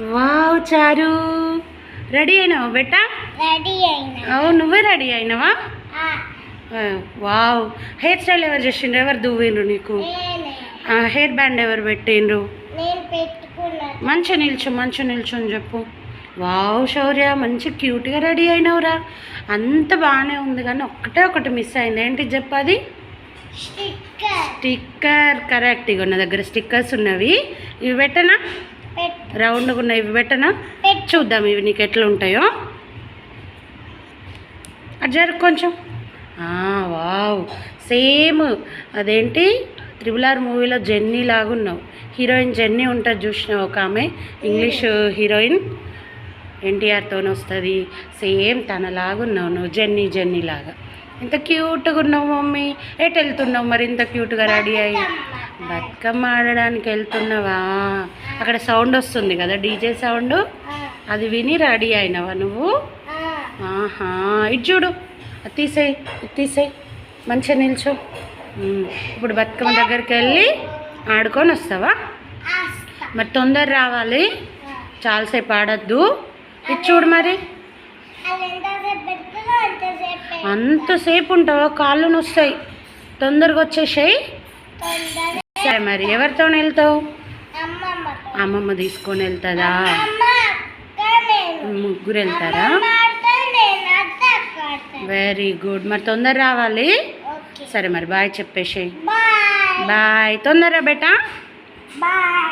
Wow చారు. Ready అయినావా బెట్టా ready అయినా. అవు నువ్వే రెడీ అయినావా? వావ్. హెయిర్ స్టైల్ ఎవరు చేసిండ్రు? ఎవరు దువ్విండ్రు నీకు? హెయిర్ బ్యాండ్ ఎవరు పెట్టిండ్రు? మంచిగా నిల్చో మంచిగా నిల్చొని చెప్పు. వావ్ శౌర్య మంచి క్యూట్గా రెడీ అయినవురా. అంత బాగానే ఉంది కానీ ఒక్కటే ఒకటి మిస్ అయింది. ఏంటి చెప్పు అది? స్టిక్కర్. కరెక్ట్. ఇక నా దగ్గర స్టిక్కర్స్ ఉన్నవి. ఇవి పెట్టనా? పెట్టు రౌండ్గా ఉన్నాయి. ఇవి పెట్టనా? చూద్దాం ఇవి నీకు ఎట్లా ఉంటాయో అది కొంచెం. వావ్. సేమ్. అదేంటి? త్రిబుల్ ఆర్ మూవీలో జెన్నీ లాగున్నావు హీరోయిన్ జెన్నీ ఉంటుంది చూసినావు ఒక ఆమె. ఇంగ్లీష్ హీరోయిన్ ఎన్టీఆర్తో వస్తుంది. సేమ్ తనలాగున్నావు నువ్వు జెన్నీ జెన్నీ లాగా. ఇంత క్యూట్గా ఉన్నావు మమ్మీ. ఎటు వెళ్తున్నావు మరి ఇంత క్యూట్గా రెడీ అయ్యి? బతుకమ్మ ఆడడానికి వెళ్తున్నావా అక్కడ సౌండ్ వస్తుంది కదా డీజే సౌండ్? అది విని రెడీ అయినావా నువ్వు? ఆహా. ఇటు చూడు. తీసేయి తీసేయి. మంచిగా నిల్చో. ఇప్పుడు బతుకమ్మ దగ్గరికి వెళ్ళి ఆడుకొని వస్తావా. మరి తొందర రావాలి. చాలాసేపు ఆడద్దు. ఇది చూడు మరి. అంతసేపు ఉంటావా? కాళ్ళు నొస్తాయి. తొందరగా వచ్చేసాయి. సరే మరి ఎవరితో వెళ్తావు. అమ్మమ్మ తీసుకొని వెళ్తుందా నేను. ముగ్గురు వెళ్తారా. వెరీ గుడ్ మరి తొందర రావాలి? సరే మరి బాయ్ చెప్పేసేయి. బాయ్ తొందర బేటా?